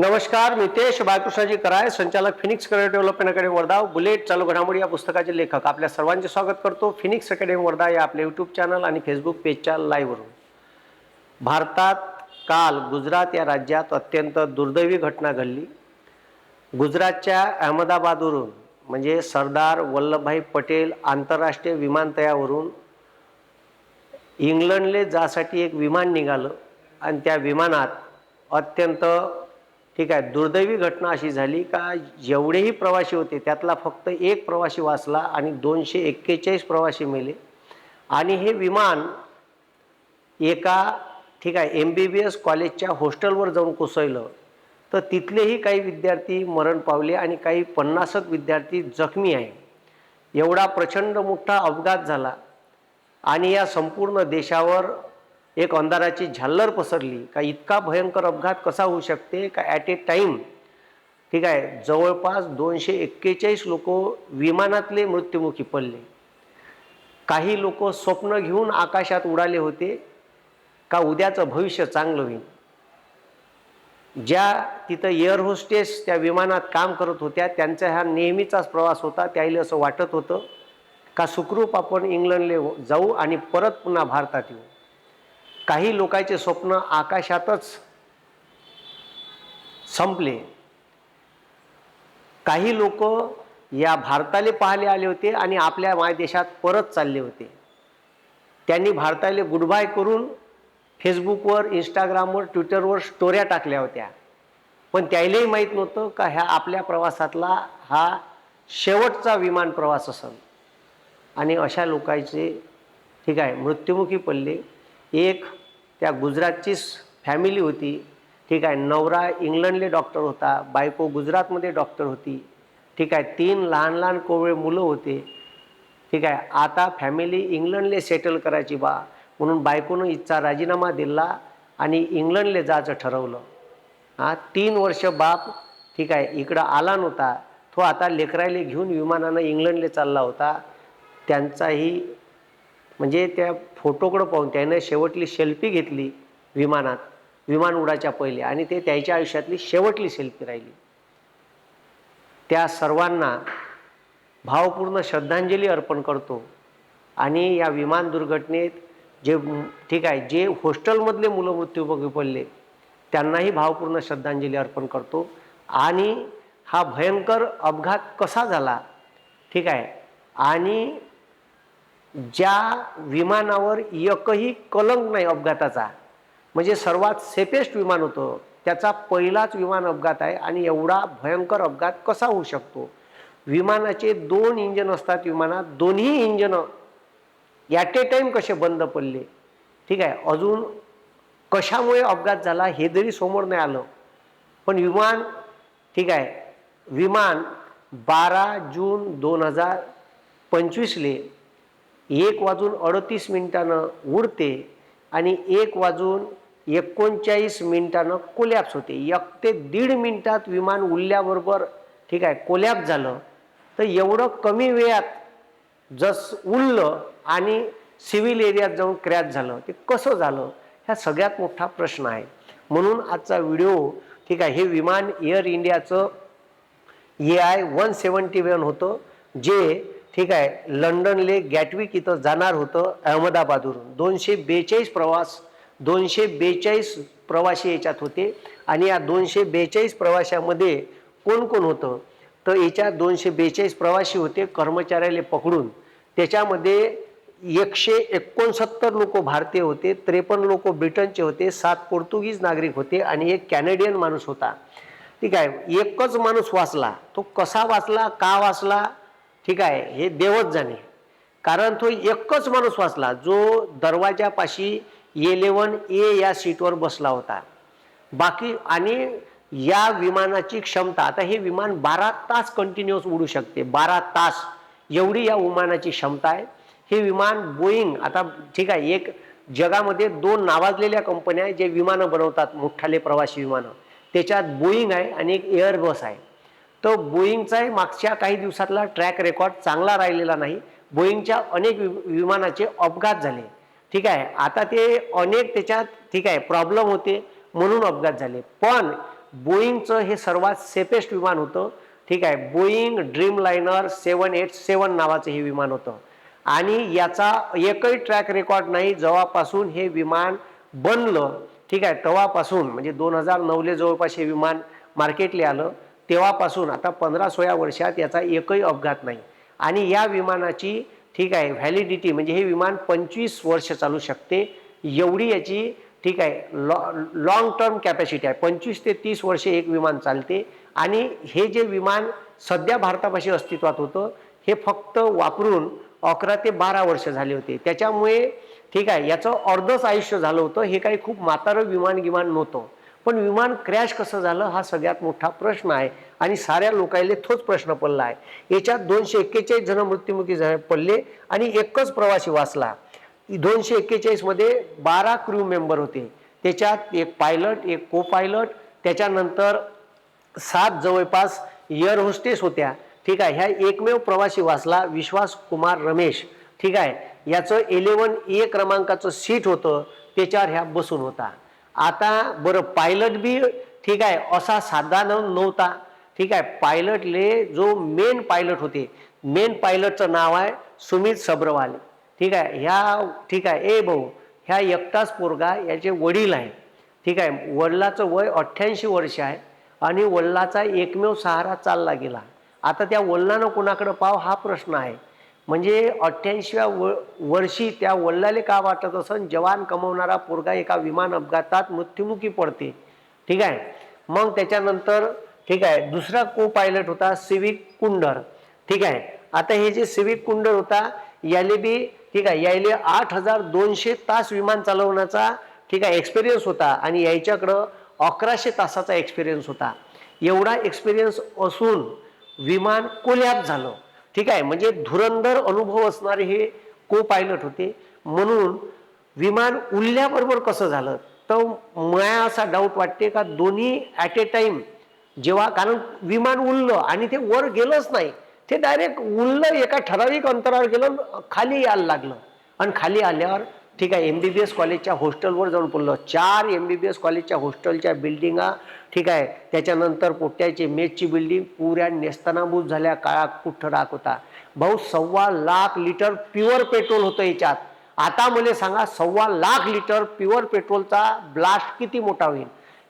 नमस्कार मितेश बाळकृष्णाजी कराय संचालक Phoenix career development academy Wardha bullet चालू घडामोडी या पुस्तकाचे लेखक. आपल्या सर्वांचे स्वागत करतो फिनिक्स अकॅडमी वर्धा या आपल्या यूट्यूब चॅनल आणि फेसबुक पेजच्या लाईव्हवरून भारतात काल गुजरात या राज्यात अत्यंत दुर्दैवी घटना घडली. गुजरातच्या अहमदाबादवरून म्हणजे सरदार वल्लभभाई पटेल आंतरराष्ट्रीय विमानतळावरून इंग्लंडले जासाठी एक विमान निघालं आणि त्या विमानात अत्यंत ठीक आहे दुर्दैवी घटना अशी झाली का जेवढेही प्रवासी होते त्यातला फक्त एक प्रवासी वाचला आणि दोनशे एक्केचाळीस प्रवासी मेले. आणि हे विमान एका ठीक आहे एम बी बी एस कॉलेजच्या हॉस्टेलवर जाऊन कोसळलं. तर तिथलेही काही विद्यार्थी मरण पावले आणि काही पन्नासक विद्यार्थी जखमी आहे. एवढा प्रचंड मोठा अपघात झाला. आणि या संपूर्ण देशावर एक अंधाराची झाल्लर पसरली का इतका भयंकर अपघात कसा होऊ शकते का ॲट ए टाईम ठीक आहे जवळपास दोनशे एक्केचाळीस लोक विमानातले मृत्युमुखी पडले. काही लोक स्वप्न घेऊन आकाशात उडाले होते का उद्याचं भविष्य चांगलं होईल? ज्या तिथं एअर होस्टेस त्या विमानात काम करत होत्या त्यांचा हा नेहमीचाच प्रवास होता त्याला असं वाटत होतं का सुखरूप आपण इंग्लंडले जाऊ आणि परत पुन्हा भारतात येऊ? काही लोकांचे स्वप्न आकाशातच संपले. काही लोक या भारताले पाहिले आले होते आणि आपल्या मायदेशात परत चालले होते. त्यांनी भारताले गुड बाय करून फेसबुकवर इंस्टाग्रामवर ट्विटरवर स्टोऱ्या टाकल्या होत्या. पण त्यालाही माहीत नव्हतं का ह्या आपल्या प्रवासातला हा शेवटचा विमान प्रवास असेल. आणि अशा लोकांचे ठीक आहे मृत्युमुखी पडले. एक त्या गुजरातचीच फॅमिली होती. ठीक आहे नवरा इंग्लंडले डॉक्टर होता बायको गुजरातमध्ये डॉक्टर होती. ठीक आहे तीन लहान लहान कोवळे मुलं होते. ठीक आहे आता फॅमिली इंग्लंडले सेटल करायची बा. म्हणून बायकोनं इच्छा राजीनामा दिला आणि इंग्लंडले जायचं ठरवलं. हा तीन वर्ष बाप ठीक आहे इकडं आला नव्हता. तो आता लेकरायले घेऊन विमानानं इंग्लंडले चालला होता. त्यांचाही म्हणजे त्या फोटोकडं पाहून त्यानं शेवटली सेल्फी घेतली विमानात विमान उडाच्या पहिले आणि ते त्याच्या आयुष्यातली शेवटली सेल्फी राहिली. त्या सर्वांना भावपूर्ण श्रद्धांजली अर्पण करतो आणि या विमान दुर्घटनेत जे ठीक आहे जे हॉस्टेलमधले मुलं मृत्युमुखी पडले त्यांनाही भावपूर्ण श्रद्धांजली अर्पण करतो. आणि हा भयंकर अपघात कसा झाला ठीक आहे आणि ज्या विमानावर एकही कलंक नाही अपघाताचा म्हणजे सर्वात सेफेस्ट विमान होतं त्याचा पहिलाच विमान अपघात आहे आणि एवढा भयंकर अपघात कसा होऊ शकतो? विमानाचे दोन इंजन असतात विमानात दोन्ही इंजन ॲट ए टाईम कसे बंद पडले? ठीक आहे अजून कशामुळे अपघात झाला हे जरी समोर नाही आलं पण विमान ठीक आहे विमान बारा जून दोन हजार पंचवीसले एक वाजून अडतीस मिनिटानं उडते आणि एक वाजून एकोणचाळीस मिनिटानं कोलॅप्स होते. एक ते दीड मिनिटात विमान उडल्याबरोबर ठीक आहे कोलॅप्स झालं. तर एवढं कमी वेळात जस उडलं आणि सिव्हिल एरियात जाऊन क्रॅच झालं ते कसं झालं? ह्या सगळ्यात मोठा प्रश्न आहे. म्हणून आजचा व्हिडिओ ठीक आहे हे विमान एअर इंडियाचं A I one seventy one होतं जे ठीक आहे. लंडनले गॅटविक इथं जाणार होतं अहमदाबादवरून. दोनशे बेचाळीस प्रवास दोनशे बेचाळीस प्रवासी याच्यात होते. आणि या दोनशे बेचाळीस प्रवाशामध्ये कोण कोण होतं? तर याच्यात दोनशे बेचाळीस प्रवासी होते कर्मचाऱ्याला पकडून. त्याच्यामध्ये एकशे एकोणसत्तर लोक भारतीय होते त्रेपन्न लोक ब्रिटनचे होते सात पोर्तुगीज नागरिक होते आणि एक कॅनेडियन माणूस होता. ठीक आहे. एकच माणूस वाचला. तो कसा वाचला? का वाचला? ठीक आहे हे देवच जाणे. कारण तो एकच माणूस वाचला जो दरवाजापाशी एलेवन ए या सीटवर बसला होता. बाकी आणि या विमानाची क्षमता आता हे विमान बारा तास कंटिन्युअस उडू शकते बारा तास. एवढी या विमानाची क्षमता आहे. हे विमान बोईंग आता ठीक आहे एक जगामध्ये दोन नावाजलेल्या कंपन्या आहे जे विमानं बनवतात मोठाले प्रवासी विमानं. त्याच्यात बोईंग आहे आणि एक एअरबस आहे. तर बोईंगचाही मागच्या काही दिवसातला ट्रॅक रेकॉर्ड चांगला राहिलेला नाही. बोईंगच्या अनेक वि- विमानाचे अपघात झाले. ठीक आहे? आता ते अनेक त्याच्यात ठीक आहे प्रॉब्लेम होते म्हणून अपघात झाले. पण बोईंगचं हे सर्वात सेफेस्ट विमान होतं. ठीक आहे? Boeing Dreamliner seven eight seven नावाचं हे विमान होतं. आणि याचा एकही ट्रॅक रेकॉर्ड नाही. जेव्हापासून हे विमान बनलं. ठीक आहे? तेव्हापासून म्हणजे दोन हजार नऊले जवळपास हे विमान मार्केटले आलं. तेव्हापासून आता पंधरा सोळा वर्षात याचा एकही अपघात नाही. आणि या विमानाची ठीक आहे व्हॅलिडिटी म्हणजे हे विमान पंचवीस वर्ष चालू शकते. एवढी याची ठीक आहे लॉ लॉंग टर्म कॅपॅसिटी आहे. पंचवीस ते तीस वर्षे एक विमान चालते. आणि हे जे विमान सध्या भारतापाशी अस्तित्वात होतं हे फक्त वापरून अकरा ते बारा वर्ष झाले होते. त्याच्यामुळे ठीक आहे याचं अर्धच आयुष्य झालं होतं. हे काही खूप म्हातारं विमान गिमान नव्हतं. पण विमान क्रॅश कसं झालं हा सगळ्यात मोठा प्रश्न आहे. आणि साऱ्या लोकायले तोच प्रश्न पडला आहे. याच्यात दोनशे एक्केचाळीस जण मृत्युमुखी पडले आणि एकच प्रवासी वाचला. दोनशे एक्केचाळीसमध्ये बारा क्रू मेंबर होते. त्याच्यात एक पायलट एक को पायलट त्याच्यानंतर सात जवळपास एअर होस्टेस होत्या. ठीक आहे ह्या एकमेव प्रवासी वाचला विश्वास कुमार रमेश. ठीक आहे याचं इलेवन ए क्रमांकाचं सीट होतं त्याच्यावर ह्या बसून होता. आता बरं पायलट बी ठीक आहे असा साधा नव्हता. ठीक आहे पायलटले जो मेन पायलट होते मेन पायलटचं नाव आहे सुमित सब्रवाल. ठीक आहे ह्या ठीक आहे ए भाऊ ह्या एकटाच पोरगा याचे वडील आहे ठीक आहे वडिलाचं वय अठ्ठ्याऐंशी वर्ष आहे आणि वडिलाचा एकमेव सहारा चालला गेला. आता त्या वडिलानं कोणाकडे पाव हा प्रश्न आहे. म्हणजे अठ्ठ्याऐंशीव्या व वर्षी त्या वडिलाले का वाटत असन? जवान कमवणारा पोरगा एका विमान अपघातात मृत्युमुखी पडते. ठीक आहे? मग त्याच्यानंतर ठीक आहे दुसरा को पायलट होता सिविक कुंडर. ठीक आहे? आता हे जे सिविक कुंडर होता याले बी ठीक आहे यायले आठ हजार दोनशे तास विमान चालवण्याचा ठीक आहे एक्सपिरियन्स होता आणि याच्याकडं अकराशे तासाचा एक्सपिरियन्स होता. एवढा एक्सपिरियन्स असून विमान कोल्याप झालं. ठीक आहे म्हणजे धुरंधर अनुभव असणारे हे को पायलट होते. म्हणून विमान उरल्याबरोबर कसं झालं? तर मला असा डाऊट वाटते का दोन्ही ॲट ए टाईम जेव्हा कारण विमान उरलं आणि ते वर गेलंच नाही ते डायरेक्ट उरलं एका ठराविक अंतरावर गेलं खाली यायला लागलं. आणि खाली आल्यावर ठीक आहे एम बी बी एस कॉलेजच्या हॉस्टेलवर जाऊन पडलं. चार एम बी बी एस कॉलेजच्या हॉस्टेलच्या बिल्डिंगा ठीक आहे त्याच्यानंतर पोट्याची मेजची बिल्डिंग पुऱ्या नेस्तनाभूत झाल्या काळा कुठं राख होता. भाऊ सव्वा लाख लिटर प्युअर पेट्रोल होतं याच्यात. आता मला सांगा सव्वा लाख लिटर प्युअर पेट्रोलचा ब्लास्ट किती मोठा होईल?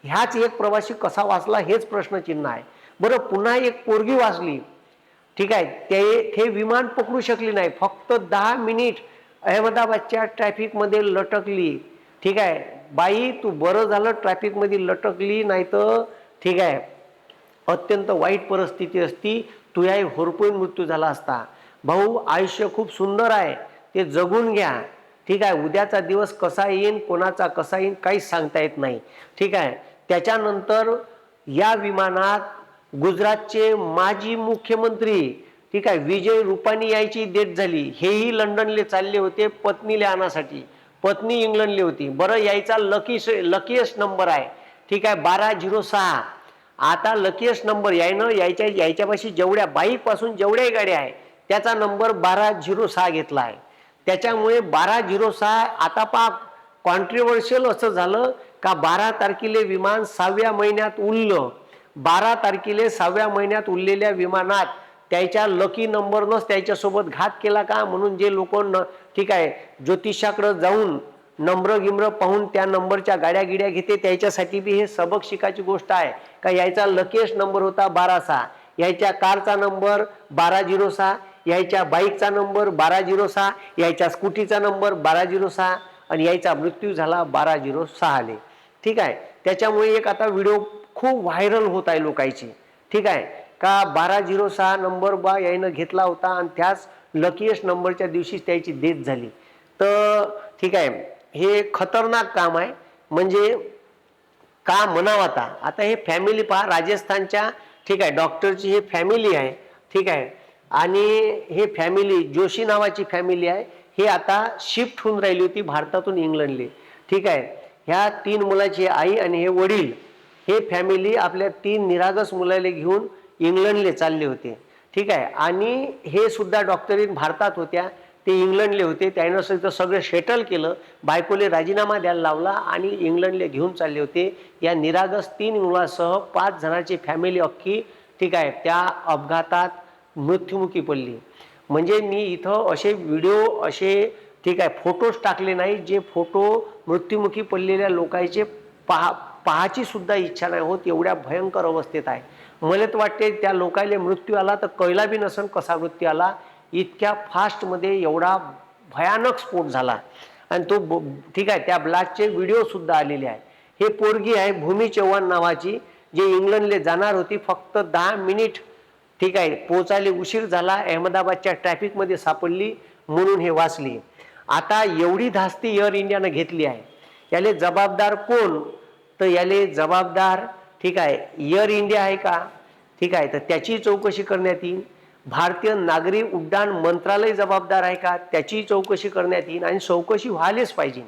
ह्याच एक प्रवासी कसा वाचला हेच प्रश्नचिन्ह आहे. बरं पुन्हा एक पोरगी वाचली. ठीक आहे ते हे विमान पकडू शकली नाही. फक्त दहा मिनिट अहमदाबादच्या ट्रॅफिकमध्ये लटकली. ठीक आहे. बाई तू बरं झालं ट्रॅफिकमध्ये लटकली नाही तर ठीक आहे. अत्यंत वाईट परिस्थिती असती. तुझ्याही होरपून मृत्यू झाला असता. भाऊ आयुष्य खूप सुंदर आहे. ते जगून घ्या. ठीक आहे. उद्याचा दिवस कसा येईन कोणाचा कसा येईन काहीच सांगता येत नाही. ठीक आहे. त्याच्यानंतर या विमानात गुजरातचे माजी मुख्यमंत्री ठीक आहे विजय रुपानी यायची डेट झाली. हेही लंडनले चालले होते पत्नीले आणण्यासाठी पत्नी इंग्लंडली होती. बरं यायचा लकी लकीएस्ट नंबर आहे. ठीक आहे बारा झिरो सहा. आता लकीएस्ट नंबर यायनं यायच्या यायच्यापाशी जेवढ्या बाईकपासून जेवढ्याही गाड्या आहे त्याचा नंबर बारा झिरो सहा घेतला आहे. त्याच्यामुळे बारा झिरो सहा आता पा कॉन्ट्रीवर्शियल असं झालं का बारा तारखेले विमान सहाव्या महिन्यात उरलं बारा तारखेले सहाव्या महिन्यात उरलेल्या विमानात त्याच्या लकी नंबरनंच त्याच्यासोबत घात केला का? म्हणून जे लोक न ठीक आहे ज्योतिषाकडं जाऊन नंबर गिम्र पाहून त्या नंबरच्या गाड्या गिड्या घेते त्याच्यासाठी बी हे सबक शिकायची गोष्ट आहे. का यायचा लकीएस्ट नंबर होता बारा सहा यायच्या कारचा नंबर बारा झिरो सहा. यायच्या बाईकचा नंबर बारा झिरो सहा. यायच्या स्कूटीचा नंबर बारा झिरो सहा. आणि यायचा मृत्यू झाला बारा झिरो सहाले ठीक आहे? त्याच्यामुळे एक आता व्हिडिओ खूप व्हायरल होत आहे लोकांची. ठीक आहे? का बारा झिरो सहा नंबर बा यायनं घेतला होता आणि त्याच लकीएस्ट नंबरच्या दिवशीच त्याची डेथ झाली. तर ठीक आहे हे खतरनाक काम आहे. म्हणजे का म्हणावं आता? आता हे फॅमिली पहा राजस्थानच्या ठीक आहे डॉक्टरची हे फॅमिली आहे ठीक आहे. आणि हे फॅमिली जोशी नावाची फॅमिली आहे हे आता शिफ्ट होऊन राहिली होती भारतातून इंग्लंडले. ठीक आहे ह्या तीन मुलाची आई आणि हे वडील हे फॅमिली आपल्या तीन निरागस मुलाला घेऊन इंग्लंडले चालले होते. ठीक आहे? आणि हे सुद्धा डॉक्टरीन भारतात होत्या. ते इंग्लंडले होते. त्यानं स- इथं सगळं शेटल केलं. बायकोले राजीनामा द्यायला लावला आणि इंग्लंडले घेऊन चालले होते. या निरागस तीन मुलासह पाच जणांची फॅमिली अख्खी ठीक आहे त्या अपघातात मृत्युमुखी पडली. म्हणजे मी इथं असे व्हिडिओ असे ठीक आहे फोटोज टाकले नाही. जे फोटो मृत्युमुखी पडलेल्या लोकांचे पहा पाहायचीसुद्धा इच्छा नाही होत. एवढ्या भयंकर अवस्थेत आहे. मला तर वाटते त्या लोकायले मृत्यू आला तर कळला बी नसन कसा मृत्यू आला. इतक्या फास्टमध्ये एवढा भयानक स्फोट झाला. आणि तो ब- ठीक आहे त्या ब्लास्टचे व्हिडिओसुद्धा आलेले आहे हे पोरगी आहे भूमी चव्हाण नावाची जे इंग्लंडले जाणार होती फक्त दहा मिनिट ठीक आहे पोचायला उशीर झाला अहमदाबादच्या ट्रॅफिकमध्ये सापडली म्हणून हे वाचली. आता एवढी धास्ती एअर इंडियानं घेतली आहे. याले जबाबदार कोण? तर याले जबाबदार ठीक आहे एअर इंडिया आहे का? ठीक आहे तर त्याची चौकशी करण्यात येईल. भारतीय नागरी उड्डाण मंत्रालय जबाबदार आहे का? त्याची चौकशी करण्यात येईल आणि चौकशी व्हायलाच पाहिजे.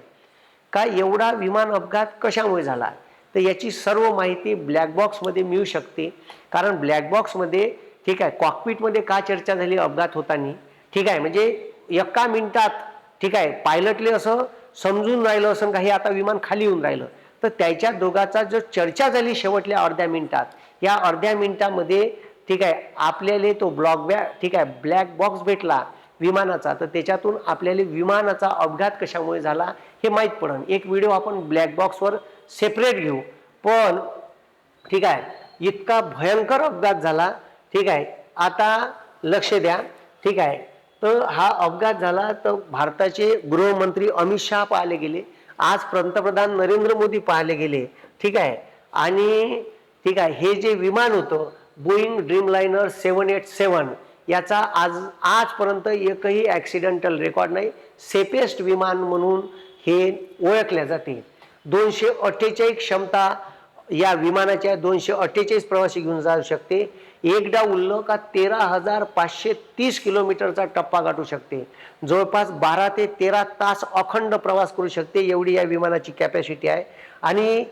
का एवढा विमान अपघात कशामुळे झाला? तर याची सर्व माहिती ब्लॅक बॉक्समध्ये मिळू शकते. कारण ब्लॅक बॉक्समध्ये ठीक आहे कॉकपिटमध्ये का चर्चा झाली? अपघात होताना. ठीक आहे म्हणजे एका मिनिटात ठीक आहे पायलटले असं समजून राहिलं असं काही आता विमान खाली येऊन राहिलं? तर त्याच्या दोघाचा जो चर्चा झाली शेवटल्या अर्ध्या मिनिटात या अर्ध्या मिनिटामध्ये ठीक आहे आपल्याला तो ब्लॉक बॅ ठीक आहे ब्लॅक बॉक्स भेटला विमानाचा तर त्याच्यातून आपल्याला विमानाचा अपघात कशामुळे झाला हे माहीत पडन. एक व्हिडिओ आपण ब्लॅक बॉक्सवर सेपरेट घेऊ. पण ठीक आहे इतका भयंकर अपघात झाला ठीक आहे आता लक्ष द्या ठीक आहे. तर हा अपघात झाला तर भारताचे गृहमंत्री अमित शहा पाहिले गेले. आज पंतप्रधान नरेंद्र मोदी पाहिले गेले ठीक आहे? आणि ठीक आहे हे जे विमान होतं बोईंग ड्रीमलायनर सेवन एट सेवन याचा आज आजपर्यंत एकही ॲक्सिडेंटल रेकॉर्ड नाही. सेफेस्ट विमान म्हणून हे ओळखल्या जाते दोनशे अठ्ठेचाळीस क्षमता या विमानाच्या दोनशे अठ्ठेचाळीस प्रवासी घेऊन जाऊ शकते. एकदा उरलं का तेरा हजार पाचशे तीस किलोमीटरचा टप्पा गाठू शकते. जवळपास बारा ते तेरा तास अखंड प्रवास करू शकते एवढी या विमानाची कॅपॅसिटी आहे. आणि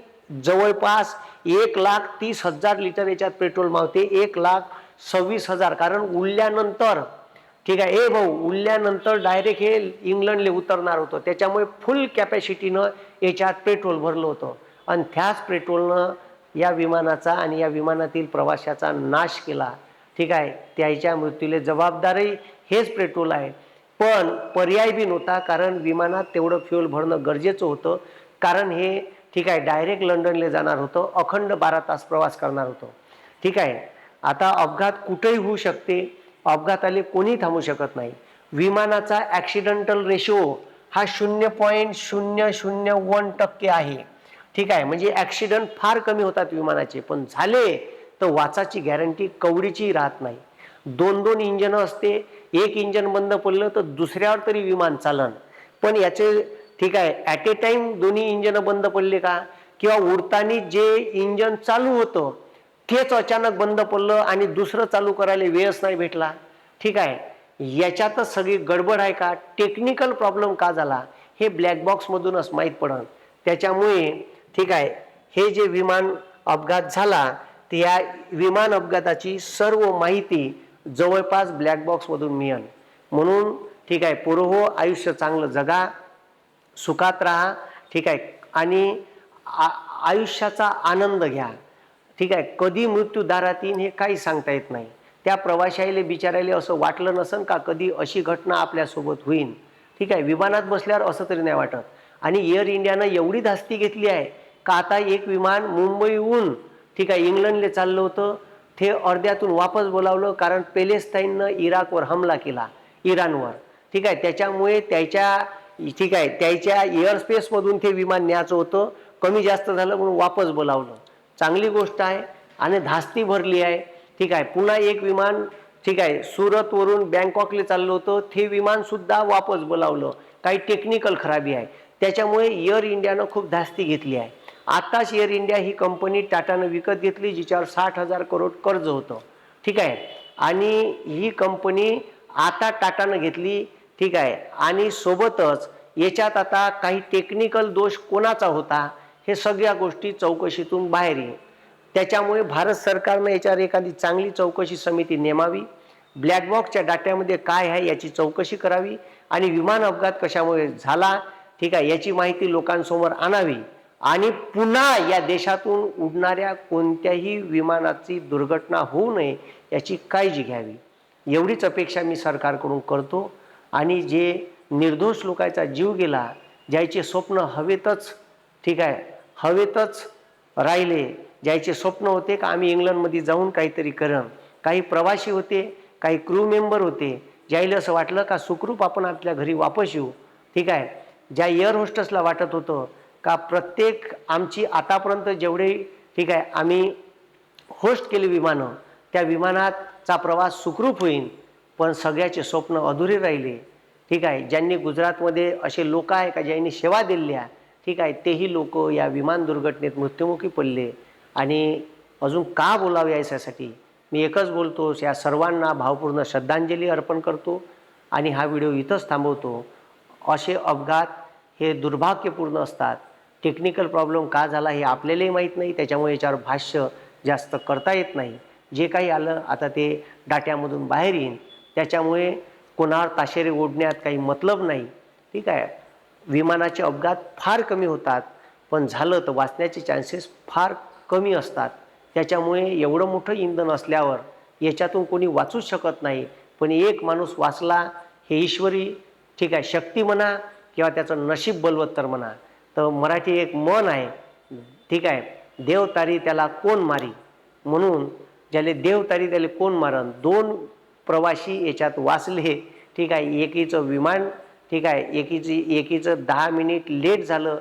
जवळपास एक लाख तीस हजार लिटर याच्यात पेट्रोल मावते एक लाख सव्वीस हजार. कारण उडल्यानंतर ठीक आहे ए भाऊ उडल्यानंतर डायरेक्ट हे इंग्लंडले उतरणार होतं. त्याच्यामुळे फुल कॅपॅसिटीनं याच्यात पेट्रोल भरलं होतं. आणि त्याच पेट्रोलनं या विमानाचा आणि या विमानातील प्रवाशाचा नाश केला. ठीक आहे? त्याच्या मृत्यूला जबाबदारही हेच पेट्रोल आहे. पण पर्याय बी नव्हता कारण विमानात तेवढं फ्युल भरणं गरजेचं होतं. कारण हे ठीक आहे डायरेक्ट लंडनला जाणार होतं. अखंड बारा तास प्रवास करणार होतो. ठीक आहे? आता अपघात कुठेही होऊ शकते. अपघाताले कोणी थांबू शकत नाही. विमानाचा ॲक्सिडेंटल रेशो हा शून्य पॉईंट शून्य शून्य वन टक्के आहे. ठीक आहे म्हणजे ॲक्सिडंट फार कमी होतात विमानाचे पण झाले तर वाचाची गॅरंटी कवडीची राहत नाही. दोन दोन इंजन असते एक इंजन बंद पडलं तर दुसऱ्यावर तरी विमान चालन. पण याचे ठीक आहे ॲट ए टाईम दोन्ही इंजन बंद पडले का? किंवा उडताना जे इंजन चालू होतं तेच अचानक बंद पडलं आणि दुसरं चालू करायला वेळच नाही भेटला. ठीक आहे याच्यातच सगळी गडबड आहे का? टेक्निकल प्रॉब्लेम का झाला? हे ब्लॅक बॉक्समधूनच माहीत पडन. त्याच्यामुळे ठीक आहे. हे जे विमान अपघात झाला तर या विमान अपघाताची सर्व माहिती जवळपास ब्लॅक बॉक्समधून मिळेल. म्हणून ठीक आहे पुरोहो आयुष्य चांगलं जगा सुखात राहा ठीक आहे. आणि आ- आयुष्याचा आनंद घ्या. ठीक आहे कधी मृत्यू दारात येईन हे काही सांगता येत नाही. त्या प्रवाशाईले बिचारायले असं वाटलं नसन का कधी अशी घटना आपल्यासोबत होईल ठीक आहे विमानात बसल्यावर असं तरी नाही वाटत. आणि एअर इंडियानं एवढी धास्ती घेतली आहे का आता एक विमान मुंबईहून ठीक आहे इंग्लंडला चाललं होतं. ते अर्ध्यातून वापस बोलावलं कारण पेलेस्ताईननं इराकवर हमला केला इराणवर. ठीक आहे त्याच्यामुळे त्याच्या ठीक आहे त्याच्या एअरस्पेसमधून ते विमान न्यायचं होतं. कमी जास्त झालं म्हणून वापस बोलावलं. चांगली गोष्ट आहे आणि धास्ती भरली आहे. ठीक आहे पुन्हा एक विमान ठीक आहे सुरतवरून बँकॉकला चाललं होतं. ते विमानसुद्धा वापस बोलावलं. काही टेक्निकल खराबी आहे. त्याच्यामुळे एअर इंडियानं खूप धास्ती घेतली आहे. आत्ताच एअर इंडिया ही कंपनी टाटानं विकत घेतली जिच्यावर साठ हजार करोड कर्ज होतं. ठीक आहे? आणि ही कंपनी आता टाटानं घेतली ठीक आहे? आणि सोबतच याच्यात आता काही टेक्निकल दोष कोणाचा होता हे सगळ्या गोष्टी चौकशीतून बाहेर येईल. त्याच्यामुळे भारत सरकारनं याच्यावर एखादी चांगली चौकशी समिती नेमावी. ब्लॅकबॉक्सच्या डाट्यामध्ये काय आहे याची चौकशी करावी. आणि विमान अपघात कशामुळे झाला ठीक आहे याची माहिती लोकांसमोर आणावी आणि पुन्हा या देशातून उडणाऱ्या कोणत्याही विमानाची दुर्घटना होऊ नये याची काळजी घ्यावी. एवढीच अपेक्षा मी सरकारकडून करतो आणि जे निर्दोष लोकांचा जीव गेला ज्याचे स्वप्न हवेतच ठीक आहे हवेतच राहिले ज्याचे स्वप्न होते का आम्ही इंग्लंडमध्ये जाऊन काहीतरी करण. काही प्रवासी होते काही क्रू मेंबर होते ज्याला असं वाटलं का सुखरूप आपण आपल्या घरी वापस येऊ ठीक आहे. ज्या एअर होस्टेसला वाटत होतं का प्रत्येक आमची आतापर्यंत जेवढे ठीक आहे आम्ही होस्ट केली विमानं त्या विमानाचा प्रवास सुखरूप होईल पण सगळ्याचे स्वप्न अधुरे राहिले. ठीक आहे ज्यांनी गुजरातमध्ये असे लोक आहे का ज्यांनी सेवा दिल्या ठीक आहे तेही लोक या विमान दुर्घटनेत मृत्युमुखी पडले. आणि अजून का बोलावे याच्यासाठी मी एकच बोलतो या सर्वांना भावपूर्ण श्रद्धांजली अर्पण करतो. आणि हा व्हिडिओ इथंच थांबवतो. असे अपघात हे दुर्भाग्यपूर्ण असतात. टेक्निकल प्रॉब्लेम का झाला हे आपल्यालाही माहीत नाही. त्याच्यामुळे याच्यावर भाष्य जास्त करता येत नाही. जे काही आलं आता ते डाट्यामधून बाहेर येईन. त्याच्यामुळे कोणावर ताशेरे ओढण्यात काही मतलब नाही. ठीक आहे. विमानाचे अपघात फार कमी होतात. पण झालं तर वाचण्याचे चान्सेस फार कमी असतात. त्याच्यामुळे एवढं मोठं इंधन असल्यावर याच्यातून कोणी वाचूच शकत नाही. पण एक माणूस वाचला हे ईश्वरी ठीक आहे शक्ती म्हणा किंवा त्याचं नशीब बलवत्तर म्हणा. तर मराठी एक मन आहे ठीक आहे देव तारी त्याला कोण मारी? म्हणून ज्याले देव तारी त्याला कोण मारन? दोन प्रवासी याच्यात वाचले ठीक आहे एकीचं विमान ठीक आहे एकीची एकीचं दहा मिनिट लेट झालं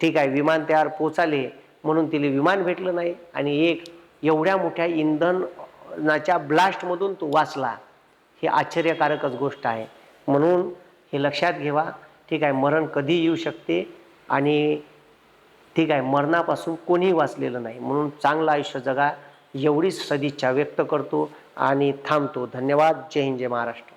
ठीक आहे विमान त्यावर पोचाले म्हणून तिला विमान भेटलं नाही. आणि एक एवढ्या मोठ्या इंधनाच्या ब्लास्टमधून तो वाचला. ही आश्चर्यकारकच गोष्ट आहे. म्हणून हे लक्षात घेवा. ठीक आहे मरण कधी येऊ शकते आणि ठीक आहे मरणापासून कोणीही वाचलेलं नाही. म्हणून चांगलं आयुष्य जगा. एवढीच सदिच्छा व्यक्त करतो आणि थांबतो. धन्यवाद. जय हिंद जय महाराष्ट्र.